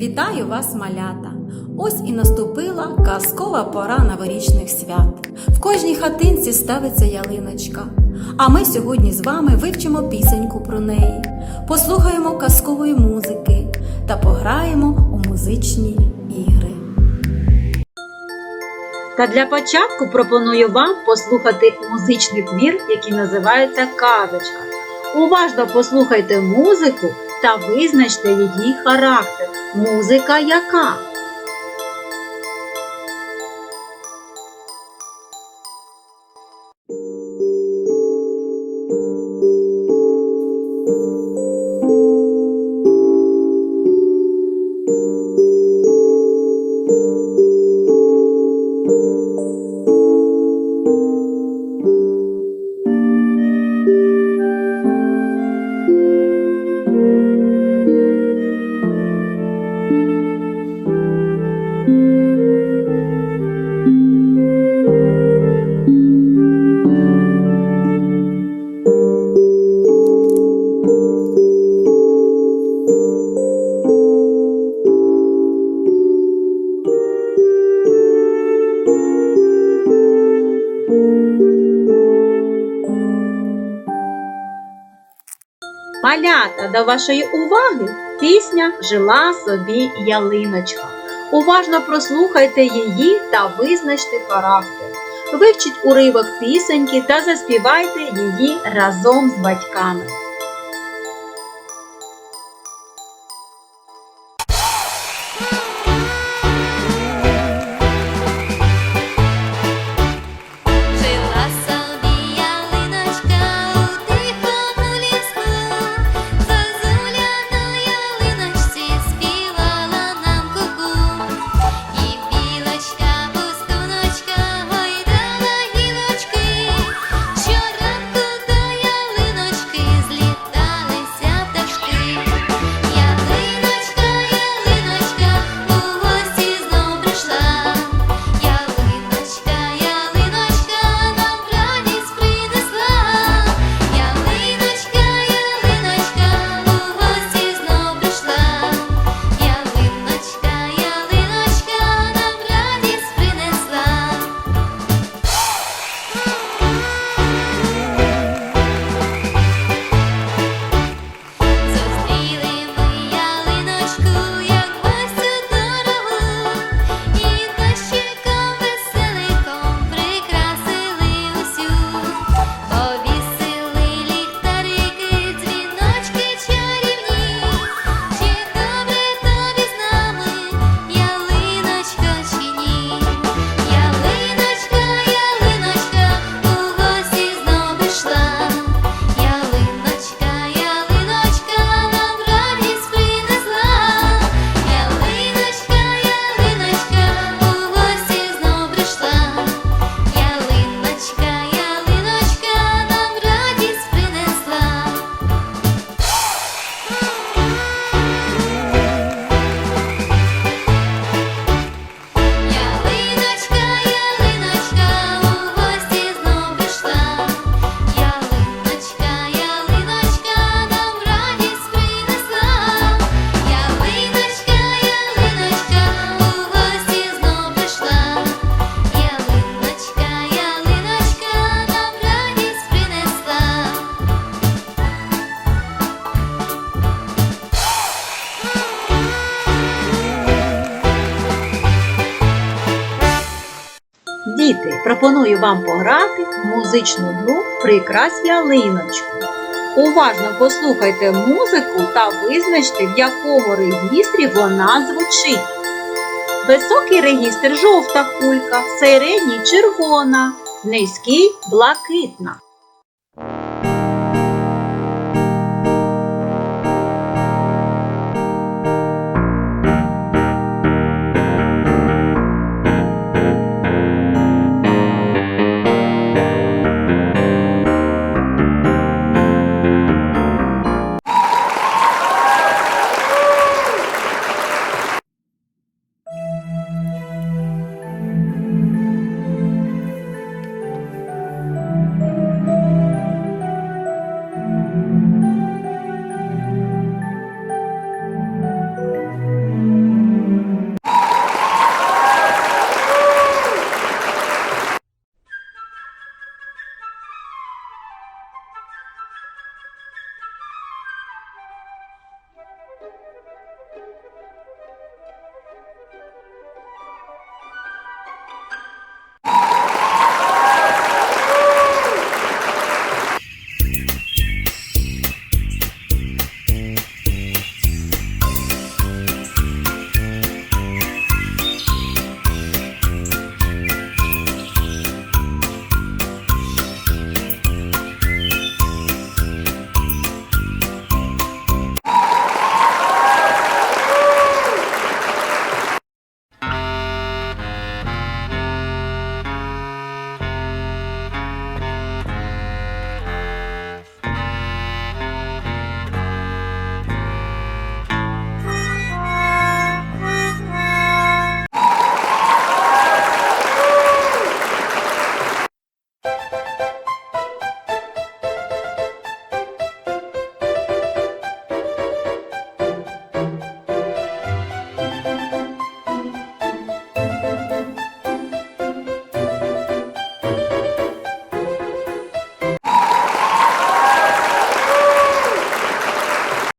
Вітаю вас, малята! Ось і наступила казкова пора новорічних свят. В кожній хатинці ставиться ялиночка. А ми сьогодні з вами вивчимо пісеньку про неї, послухаємо казкової музики та пограємо у музичні ігри. Та для початку пропоную вам послухати музичний твір, який називається Казочка. Уважно послухайте музику та визначте її характер. Музика яка? Малята, до вашої уваги пісня Жила собі ялиночка. Уважно прослухайте її та визначте характер. Вивчіть уривок пісеньки та заспівайте її разом з батьками. Діти, пропоную вам пограти в музичну гру Прикрась ялиночку. Уважно послухайте музику та визначте, в якому регістрі вона звучить. Високий регістр жовта кулька, середній червона, низький блакитна.